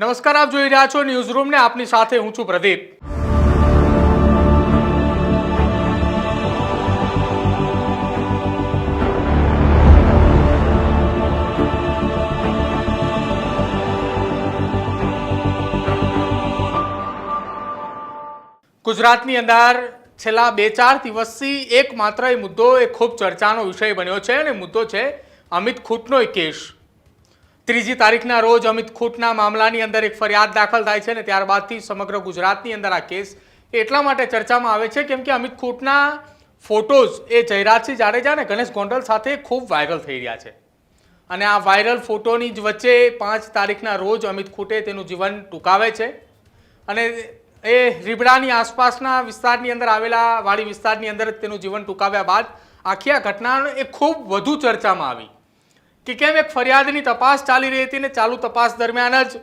નમસ્કાર, આપ જોઈ રહ્યા છો ન્યૂઝ રૂમ ને આપની સાથે હું છું પ્રદીપ. ગુજરાતની અંદર છેલ્લા બે ચાર દિવસથી એકમાત્ર એ મુદ્દો, એ ખૂબ ચર્ચાનો વિષય બન્યો છે અને મુદ્દો છે અમિત ખૂટનો કેસ. ત્રીજી તારીખના રોજ અમિત ખૂટના મામલાની અંદર એક ફરિયાદ દાખલ થાય છે અને ત્યારબાદથી સમગ્ર ગુજરાતની અંદર આ કેસ એટલા માટે ચર્ચામાં આવે છે કેમ કે અમિત ખૂટના ફોટોઝ એ જયરાજસિંહ જાડેજા અને ગણેશ ગોંડલ સાથે ખૂબ વાયરલ થઈ રહ્યા છે. અને આ વાયરલ ફોટોની જ વચ્ચે પાંચ તારીખના રોજ અમિત ખૂટે તેનું જીવન ટૂંકાવે છે. અને એ રીબડાની આસપાસના વિસ્તારની અંદર આવેલા વાડી વિસ્તારની અંદર તેનું જીવન ટૂંકાવ્યા બાદ આખી આ ઘટના એ ખૂબ વધુ ચર્ચામાં આવી. કે કેમ એક ફરિયાદની તપાસ ચાલી રહી હતી ને ચાલુ તપાસ દરમિયાન જ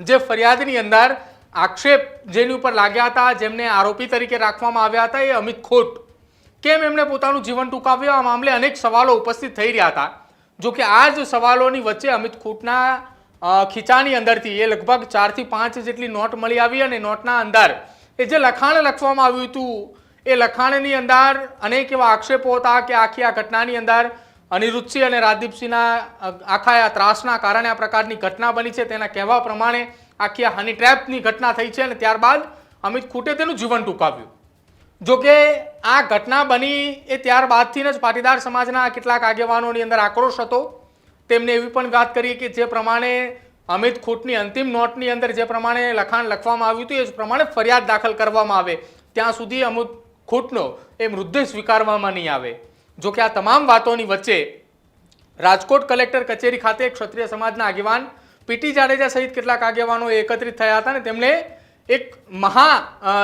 જે ફરિયાદની અંદર આક્ષેપ જેની ઉપર લાગ્યા હતા, જેમને આરોપી તરીકે રાખવામાં આવ્યા હતા એ અમિત ખોટ. કેમ એમણે પોતાનું જીવન ટૂંકાવ્યું? આ મામલે અનેક સવાલો ઉપસ્થિત થઈ રહ્યા હતા. જો કે આ જ સવાલોની વચ્ચે અમિત ખૂટના ખીચાની અંદરથી એ લગભગ ચારથી પાંચ જેટલી નોટ મળી આવી અને નોટના અંદર એ જે લખાણ લખવામાં આવ્યું હતું, એ લખાણની અંદર અનેક એવા આક્ષેપો હતા કે આખી આ ઘટનાની અંદર અનિરુદ્ધસિંહ અને રાજદીપસિંહના આખા આ ત્રાસના કારણે આ પ્રકારની ઘટના બની છે, તેના કહેવા પ્રમાણે આખી આ હની ટ્રેપની ઘટના થઈ છે અને ત્યારબાદ અમિત ખૂટે તેનું જીવન ટૂંકાવ્યું. જો કે આ ઘટના બની એ ત્યારબાદથી જ પાટીદાર સમાજના કેટલાક આગેવાનોની અંદર આક્રોશ હતો. તેમને એવી પણ વાત કરી કે જે પ્રમાણે અમિત ખૂટની અંતિમ નોટની અંદર જે પ્રમાણે લખાણ લખવામાં આવ્યું હતું, એ જ પ્રમાણે ફરિયાદ દાખલ કરવામાં આવે. ત્યાં સુધી અમિત ખૂટનો એ મૃતદેહ સ્વીકારવામાં નહીં આવે. જો કે આ તમામ વાતોની વચ્ચે રાજકોટ કલેક્ટર કચેરી ખાતે ક્ષત્રિય સમાજના આગેવાન પીટી જાડેજા સહિત કેટલાક આગેવાનો એકત્રિત થયા હતા અને તેમણે એક મહા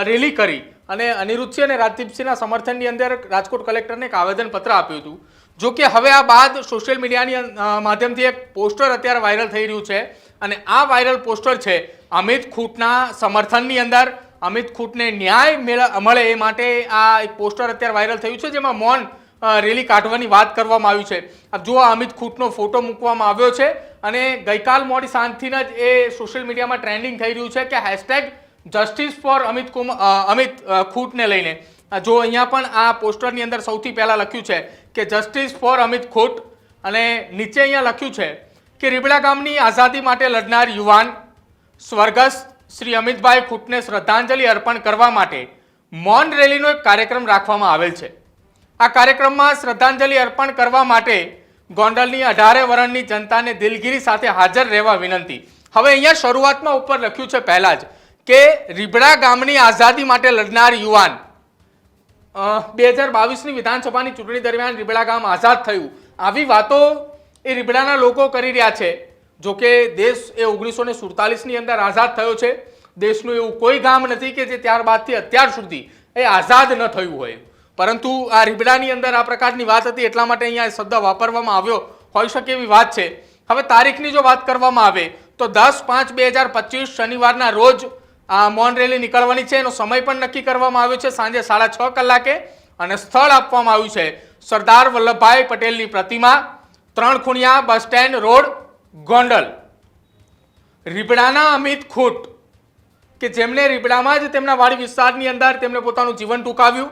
રેલી કરી અને અનિરુદ્ધસિંહ અને રાજદીપસિંહના સમર્થનની અંદર રાજકોટ કલેક્ટરને એક આવેદનપત્ર આપ્યું હતું. જો કે હવે આ બાદ સોશિયલ મીડિયાની માધ્યમથી એક પોસ્ટર અત્યારે વાયરલ થઈ રહ્યું છે અને આ વાયરલ પોસ્ટર છે અમિત ખૂટના સમર્થનની અંદર. અમિત ખૂટને ન્યાય મેળ- એ માટે આ એક પોસ્ટર અત્યારે વાયરલ થયું છે જેમાં મૌન રેલી કાઢવાની વાત કરવામાં આવી છે. જુઓ, આ અમિત ખૂટનો ફોટો મૂકવામાં આવ્યો છે અને ગઈકાલ મોડી સાંજથી જ એ સોશિયલ મીડિયામાં ટ્રેન્ડિંગ થઈ રહ્યું છે કે હેશટેગ જસ્ટિસ ફોર અમિત કુમ અમિત ખૂટને લઈને. જો અહીંયા પણ આ પોસ્ટરની અંદર સૌથી પહેલાં લખ્યું છે કે જસ્ટિસ ફોર અમિત ખૂટ અને નીચે અહીંયા લખ્યું છે કે રીબડા ગામની આઝાદી માટે લડનાર યુવાન સ્વર્ગસ્થ શ્રી અમિતભાઈ ખૂટને શ્રદ્ધાંજલિ અર્પણ કરવા માટે મૌન રેલીનો એક કાર્યક્રમ રાખવામાં આવેલ છે. આ કાર્યક્રમમાં શ્રદ્ધાંજલિ અર્પણ કરવા માટે ગોંડલની અઢારે વરણની જનતાને દિલગીરી સાથે હાજર રહેવા વિનંતી. હવે અહીંયા શરૂઆતમાં ઉપર લખ્યું છે પહેલા જ કે રીબડા ગામની આઝાદી માટે લડનાર યુવાન. બે હજાર બાવીસની વિધાનસભાની ચૂંટણી દરમિયાન રીબડા ગામ આઝાદ થયું. આવી વાતો એ રીબડાના લોકો કરી રહ્યા છે. જોકે દેશ એ ઓગણીસો ને સુડતાલીસની અંદર આઝાદ થયો છે. દેશનું એવું કોઈ ગામ નથી કે જે ત્યારબાદથી અત્યાર સુધી એ આઝાદ ન થયું હોય. પરંતુ આ રીબડાની અંદર આ પ્રકારની વાત હતી એટલા માટે અહીંયા શબ્દ વાપરવામાં આવ્યો. હોઈ શકે એવી વાત છે. હવે તારીખની જો વાત કરવામાં આવે, તો દસ પાંચ બે હજાર પચીસ શનિવારના રોજ આ મૌન રેલી નીકળવાની છે. એનો સમય પણ નક્કી કરવામાં આવ્યો છે. સાંજે સાડા છ કલાકે અને સ્થળ આપવામાં આવ્યું છે. સરદાર વલ્લભભાઈ પટેલની પ્રતિમા ત્રણ ખૂણિયા બસ સ્ટેન્ડ રોડ, ગોંડલ. રીબડાના અમિત ખૂટ, કે જેમણે રીબડામાં જ તેમના વાડી વિસ્તારની અંદર તેમણે પોતાનું જીવન ટૂંકાવ્યું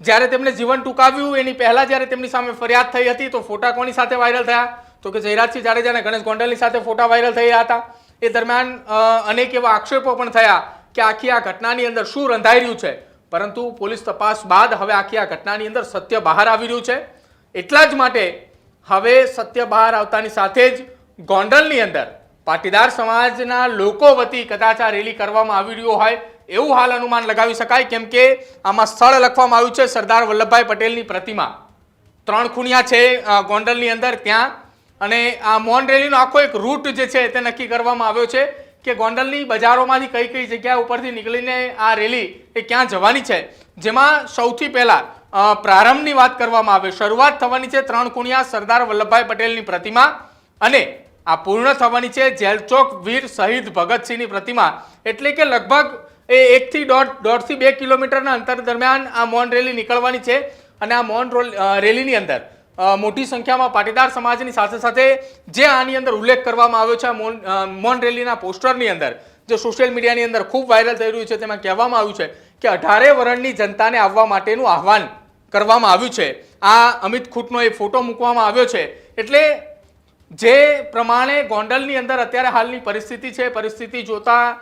જ્યારે તેમણે જીવન ટૂંકાવ્યું, એની પહેલાં જ્યારે તેમની સામે ફરિયાદ થઈ હતી, તો ફોટા કોની સાથે વાયરલ થયા? તો કે જયરાજસિંહ જાડેજા અને ગણેશ ગોંડલની સાથે ફોટા વાયરલ રહ્યા હતા. એ દરમિયાન અનેક એવા આક્ષેપો પણ થયા કે આખી આ ઘટનાની અંદર શું રંધાઈ રહ્યું છે. પરંતુ પોલીસ તપાસ બાદ હવે આખી આ ઘટનાની અંદર સત્ય બહાર આવી રહ્યું છે. એટલા જ માટે હવે સત્ય બહાર આવતાની સાથે જ ગોંડલની અંદર પાટીદાર સમાજના લોકો વતી કદાચ આ રેલી કરવામાં આવી રહ્યો હોય એવું હાલ અનુમાન લગાવી શકાય કેમ કે આમાં સ્થળ લખવામાં આવ્યું છે સરદાર વલ્લભભાઈ પટેલની પ્રતિમા. ત્રણ ખૂણિયા છે ગોંડલની અંદર ત્યાં. અને આ મોહન રેલીનો આખો એક રૂટ જે છે તે નક્કી કરવામાં આવ્યો છે કે ગોંડલની બજારોમાંથી કઈ કઈ જગ્યા ઉપરથી નીકળીને આ રેલી એ ક્યાં જવાની છે. જેમાં સૌથી પહેલા પ્રારંભની વાત કરવામાં આવે. શરૂઆત થવાની છે ત્રણ ખૂણિયા સરદાર વલ્લભભાઈ પટેલની પ્રતિમા અને આ પૂર્ણ થવાની છે જેલચોક વીર શહીદ ભગતસિંહની પ્રતિમા. એટલે કે લગભગ એ એકથી દોઢ, દોઢથી બે કિલોમીટરના અંતર દરમિયાન આ મૌન રેલી નીકળવાની છે અને આ મૌન રોલ- રેલીની અંદર મોટી સંખ્યામાં પાટીદાર સમાજની સાથે સાથે જે આની અંદર ઉલ્લેખ કરવામાં આવ્યો છે મૌન મૌન રેલીના પોસ્ટરની અંદર, જે સોશિયલ મીડિયાની અંદર ખૂબ વાયરલ થઈ રહ્યું છે, તેમાં કહેવામાં આવ્યું છે કે અઢારે વરણની જનતાને આવવા માટેનું આહવાન કરવામાં આવ્યું છે. આ અમિત ખૂટનો એ ફોટો મૂકવામાં આવ્યો છે. એટલે જે પ્રમાણે ગોંડલની અંદર અત્યારે હાલની પરિસ્થિતિ છે, પરિસ્થિતિ જોતા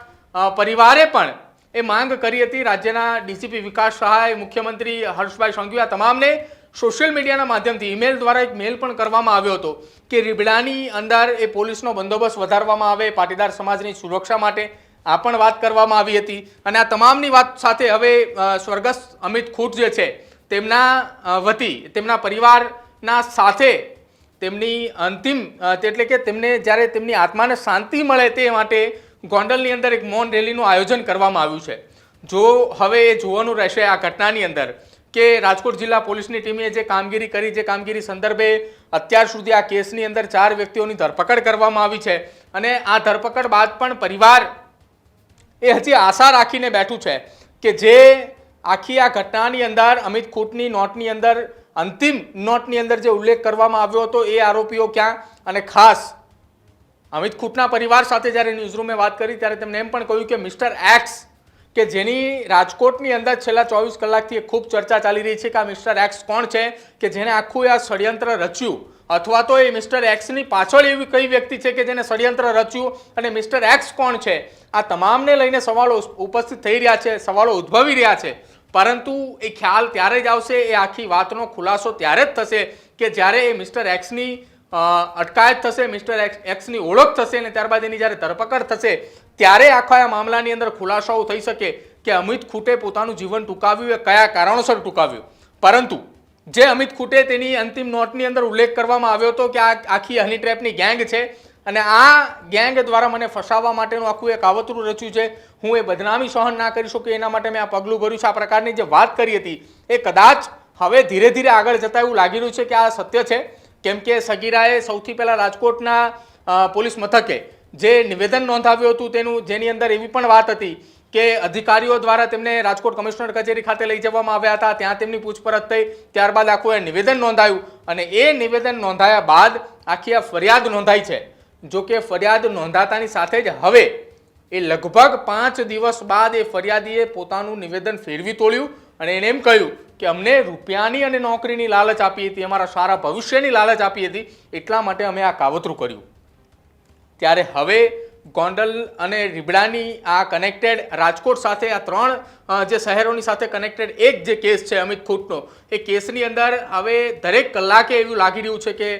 પરિવારે પણ એ માંગ કરી હતી રાજ્યના ડીસીપી વિકાસ સહાય, મુખ્યમંત્રી હર્ષભાઈ સંઘવી આ તમામને સોશિયલ મીડિયાના માધ્યમથી ઈમેલ દ્વારા એક મેલ પણ કરવામાં આવ્યો હતો કે રીબડાની અંદર એ પોલીસનો બંદોબસ્ત વધારવામાં આવે, પાટીદાર સમાજની સુરક્ષા માટે આ પણ વાત કરવામાં આવી હતી. અને આ તમામની વાત સાથે હવે સ્વર્ગસ્થ અમિત ખૂટ જે છે, તેમના વતી, તેમના પરિવારના સાથે તેમની અંતિમ એટલે કે તેમને જ્યારે તેમની આત્માને શાંતિ મળે તે માટે ગોંડલની અંદર એક મૌન રેલીનું આયોજન કરવામાં આવ્યું છે. જો હવે એ જોવાનું રહેશે આ ઘટનાની અંદર કે રાજકોટ જિલ્લા પોલીસની ટીમે જે કામગીરી કરી, જે કામગીરી સંદર્ભે અત્યાર સુધી આ કેસની અંદર ચાર વ્યક્તિઓની ધરપકડ કરવામાં આવી છે અને આ ધરપકડ બાદ પણ પરિવાર એ હજી આશા રાખીને બેઠું છે કે જે આખી આ ઘટનાની અંદર, અમિત ખૂટની નોટની અંદર, અંતિમ નોટની અંદર જે ઉલ્લેખ કરવામાં આવ્યો હતો એ આરોપીઓ ક્યાં અને ખાસ અમિત ખૂટના પરિવાર સાથે જ્યારે ન્યૂઝરૂમે વાત કરી, ત્યારે તેમણે એમ પણ કહ્યું કે મિસ્ટર એક્સ કે જેની રાજકોટની અંદર છેલ્લા ચોવીસ કલાકથી ખૂબ ચર્ચા ચાલી રહી છે કે આ મિસ્ટર એક્સ કોણ છે, કે જેને આખું આ ષડયંત્ર રચ્યું? અથવા તો એ મિસ્ટર એક્સની પાછળ એવી કઈ વ્યક્તિ છે કે જેને ષડયંત્ર રચ્યું અને મિસ્ટર એક્સ કોણ છે? આ તમામને લઈને સવાલો ઉપસ્થિત થઈ રહ્યા છે, સવાલો ઉદ્ભવી રહ્યા છે. પરંતુ એ ખ્યાલ ત્યારે જ આવશે, એ આખી વાતનો ખુલાસો ત્યારે જ થશે કે જ્યારે એ મિસ્ટર એક્સની અટકાયત થશે, મિસ્ટર એક્સ, એક્સની ઓળખ થશે અને ત્યારબાદ એની જ્યારે ધરપકડ થશે, ત્યારે આખા આ મામલાની અંદર ખુલાસાઓ થઈ શકે કે અમિત ખૂટે પોતાનું જીવન ટૂંકાવ્યું એ કયા કારણોસર ટૂંકાવ્યું. પરંતુ જે અમિત ખૂટે તેની અંતિમ નોટની અંદર ઉલ્લેખ કરવામાં આવ્યો હતો કે આ આખી હની ટ્રેપની ગેંગ છે અને આ ગેંગ દ્વારા મને ફસાવવા માટેનું આખું એક કાવતરું રચ્યું છે. હું એ બદનામી સહન ના કરી શકું, એના માટે મેં આ પગલું ભર્યું છે. આ પ્રકારની જે વાત કરી હતી એ કદાચ હવે ધીરે ધીરે આગળ જતા એવું લાગી રહ્યું છે કે આ સત્ય છે. કેમ કે સગીરાએ સૌથી પહેલાં રાજકોટના પોલીસ મથકે જે નિવેદન નોંધાવ્યું હતું તેનું, જેની અંદર એવી પણ વાત હતી કે અધિકારીઓ દ્વારા તેમને રાજકોટ કમિશનર કચેરી ખાતે લઈ જવામાં આવ્યા હતા. ત્યાં તેમની પૂછપરછ થઈ. ત્યારબાદ આખું એ નિવેદન નોંધાયું અને એ નિવેદન નોંધાયા બાદ આખી આ ફરિયાદ નોંધાઈ છે. જો કે ફરિયાદ નોંધાતાની સાથે જ હવે એ લગભગ પાંચ દિવસ બાદ એ ફરિયાદીએ પોતાનું નિવેદન ફેરવી તોળ્યું અને એને એમ કહ્યું કે અમને રૂપિયાની અને નોકરીની લાલચ આપી હતી, અમારા સારા ભવિષ્યની લાલચ આપી હતી, એટલા માટે અમે આ કાવતરું કર્યું. ત્યારે હવે ગોંડલ અને રીબડાની આ કનેક્ટેડ રાજકોટ સાથે આ ત્રણ જે શહેરોની સાથે કનેક્ટેડ એક જે કેસ છે અમિત ખૂટનો, એ કેસની અંદર હવે દરેક કલાકે એવું લાગી રહ્યું છે કે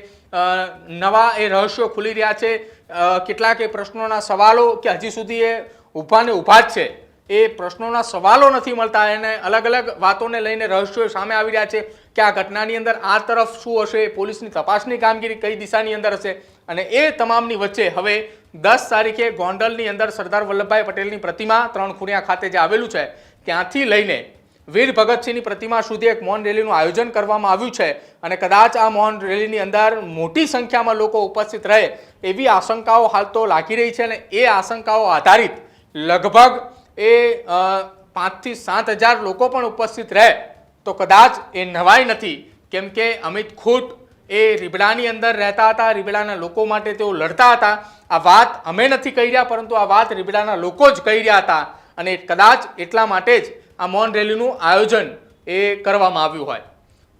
નવા એ રહસ્યો ખુલી રહ્યા છે. કેટલાક એ પ્રશ્નોના સવાલો કે હજી સુધી એ ઊભા ને ઊભા જ છે. એ પ્રશ્નોના સવાલો નથી મળતા. એને અલગ અલગ વાતોને લઈને રહસ્યો સામે આવી રહ્યા છે કે આ ઘટનાની અંદર આ તરફ શું હશે, પોલીસની તપાસની કામગીરી કઈ દિશાની અંદર હશે? અને એ તમામની વચ્ચે હવે દસ તારીખે ગોંડલની અંદર સરદાર વલ્લભભાઈ પટેલની પ્રતિમા ત્રણ ખૂણિયા ખાતે જે આવેલું છે, ત્યાંથી લઈને વીર ભગતસિંહની પ્રતિમા સુધી એક મૌન રેલીનું આયોજન કરવામાં આવ્યું છે. અને કદાચ આ મૌન રેલીની અંદર મોટી સંખ્યામાં લોકો ઉપસ્થિત રહે એવી આશંકાઓ હાલ તો લાગી રહી છે અને એ આશંકાઓ આધારિત લગભગ એ પાંચથી સાત હજાર લોકો પણ ઉપસ્થિત રહે. તો કદાચ એ નવાઈ નથી. કેમ કે અમિત ખૂટ એ રીબડાની અંદર રહેતા હતા, રીબડાના લોકો માટે તેઓ લડતા હતા. આ વાત અમે નથી કહી રહ્યા, પરંતુ આ વાત રીબડાના લોકો જ કહી રહ્યા હતા. અને કદાચ એટલા માટે જ આ મૌન રેલીનું આયોજન એ કરવામાં આવ્યું હોય.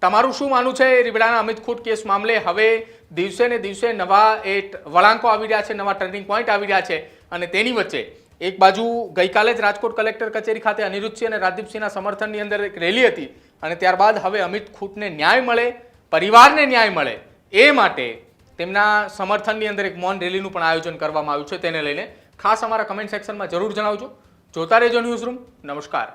તમારું શું માનવું છે રીબડાના અમિત ખૂટ કેસ મામલે? હવે દિવસે ને દિવસે નવા એ વળાંકો આવી રહ્યા છે, નવા ટર્નિંગ પોઈન્ટ આવી રહ્યા છે. અને તેની વચ્ચે એક બાજુ ગઈકાલે જ રાજકોટ કલેક્ટર કચેરી ખાતે અનિરુદ્ધસિંહ અને રાજદીપસિંહના સમર્થનની અંદર એક રેલી હતી અને ત્યારબાદ હવે અમિત ખૂટને ન્યાય મળે, પરિવારને ન્યાય મળે એ માટે તેમના સમર્થનની અંદર એક મૌન રેલીનું પણ આયોજન કરવામાં આવ્યું છે તેને લઈને. ખાસ અમારા કમેન્ટ સેક્શનમાં જરૂર જણાવજો. જોતા રહેજો ન્યૂઝ રૂમ નમસ્કાર.